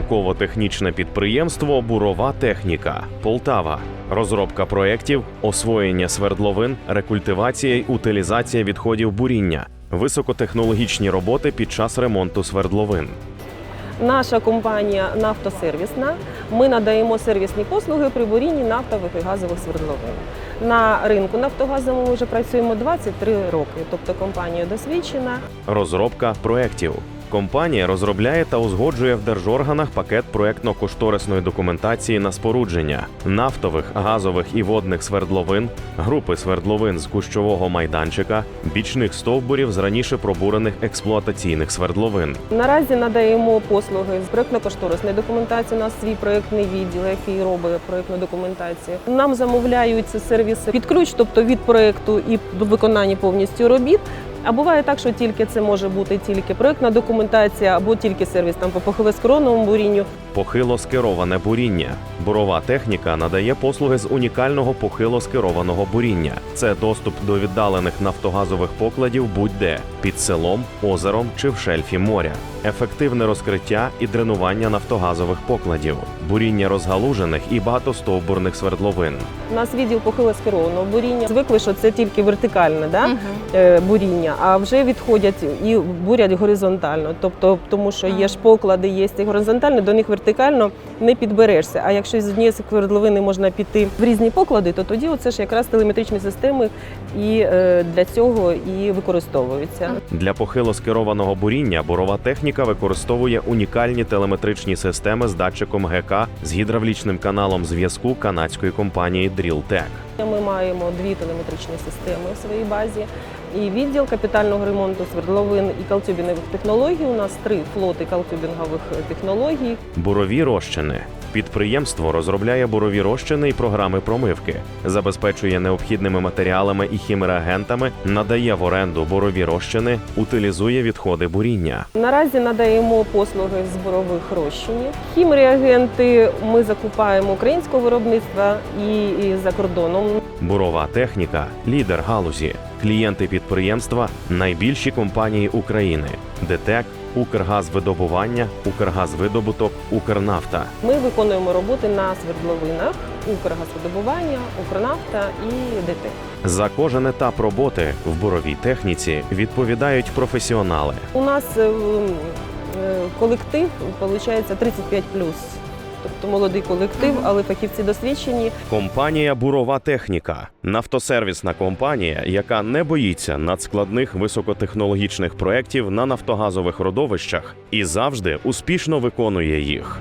Науково-технічне підприємство Бурова техніка Полтава. Розробка проєктів, освоєння свердловин, рекультивація й утилізація відходів буріння, високотехнологічні роботи під час ремонту свердловин. Наша компанія нафтосервісна. Ми надаємо сервісні послуги при бурінні нафтових і газових свердловин. На ринку нафтогазовому ми вже працюємо 23 роки, тобто компанія досвідчена. Розробка проєктів. Компанія розробляє та узгоджує в держорганах пакет проєктно-кошторисної документації на спорудження нафтових, газових і водних свердловин, групи свердловин з кущового майданчика, бічних стовбурів з раніше пробурених експлуатаційних свердловин. Наразі надаємо послуги з проєктно-кошторисної документації. У нас свій проєктний відділ, який робить проєктну документацію. Нам замовляють ці сервіси під ключ, тобто від проєкту і виконання повністю робіт. А буває так, що тільки це може бути тільки проєктна документація або тільки сервіс там по похилоскеронному бурінню. Похило скероване буріння. Бурова техніка надає послуги з унікального похило скерованого буріння. Це доступ до віддалених нафтогазових покладів будь-де під селом, озером чи в шельфі моря, ефективне розкриття і дренування нафтогазових покладів, буріння розгалужених і багатостовбурних свердловин. У нас відділ похилоскерованого буріння. Звикли, що це тільки вертикальне да? е, буріння, а вже відходять і бурять горизонтально. Тобто, тому що є ж поклади, є і горизонтально, до них вертикально не підберешся. А якщо з однієї свердловини можна піти в різні поклади, то тоді оце ж якраз телеметричні системи і е, для цього і використовуються. Для похило скерованого буріння бурова техніка використовує унікальні телеметричні системи з датчиком ГК з гідравлічним каналом зв'язку канадської компанії Drilltech. Ми маємо дві телеметричні системи в своїй базі. І відділ капітального ремонту свердловин і калтюбінових технологій. У нас три флоти калтюбінгових технологій. Бурові розчини. Підприємство розробляє бурові розчини і програми промивки, забезпечує необхідними матеріалами і хімерагентами, надає в оренду бурові розчини, утилізує відходи буріння. Наразі надаємо послуги з бурових розчинів. Хімреагенти ми закупаємо українського виробництва і за кордоном. Бурова техніка лідер галузі. Клієнти підприємства найбільші компанії України: ДТЕК, Укргазвидобування, Укргазвидобуток, Укрнафта. Ми виконуємо роботи на свердловинах Укргазвидобування, Укрнафта і ДТ. За кожен етап роботи в буровій техніці відповідають професіонали. У нас е, е, колектив виходить 35 Тобто молодий колектив, але фахівці досвідчені. Компанія Бурова техніка нафтосервісна компанія, яка не боїться надскладних високотехнологічних проєктів на нафтогазових родовищах і завжди успішно виконує їх.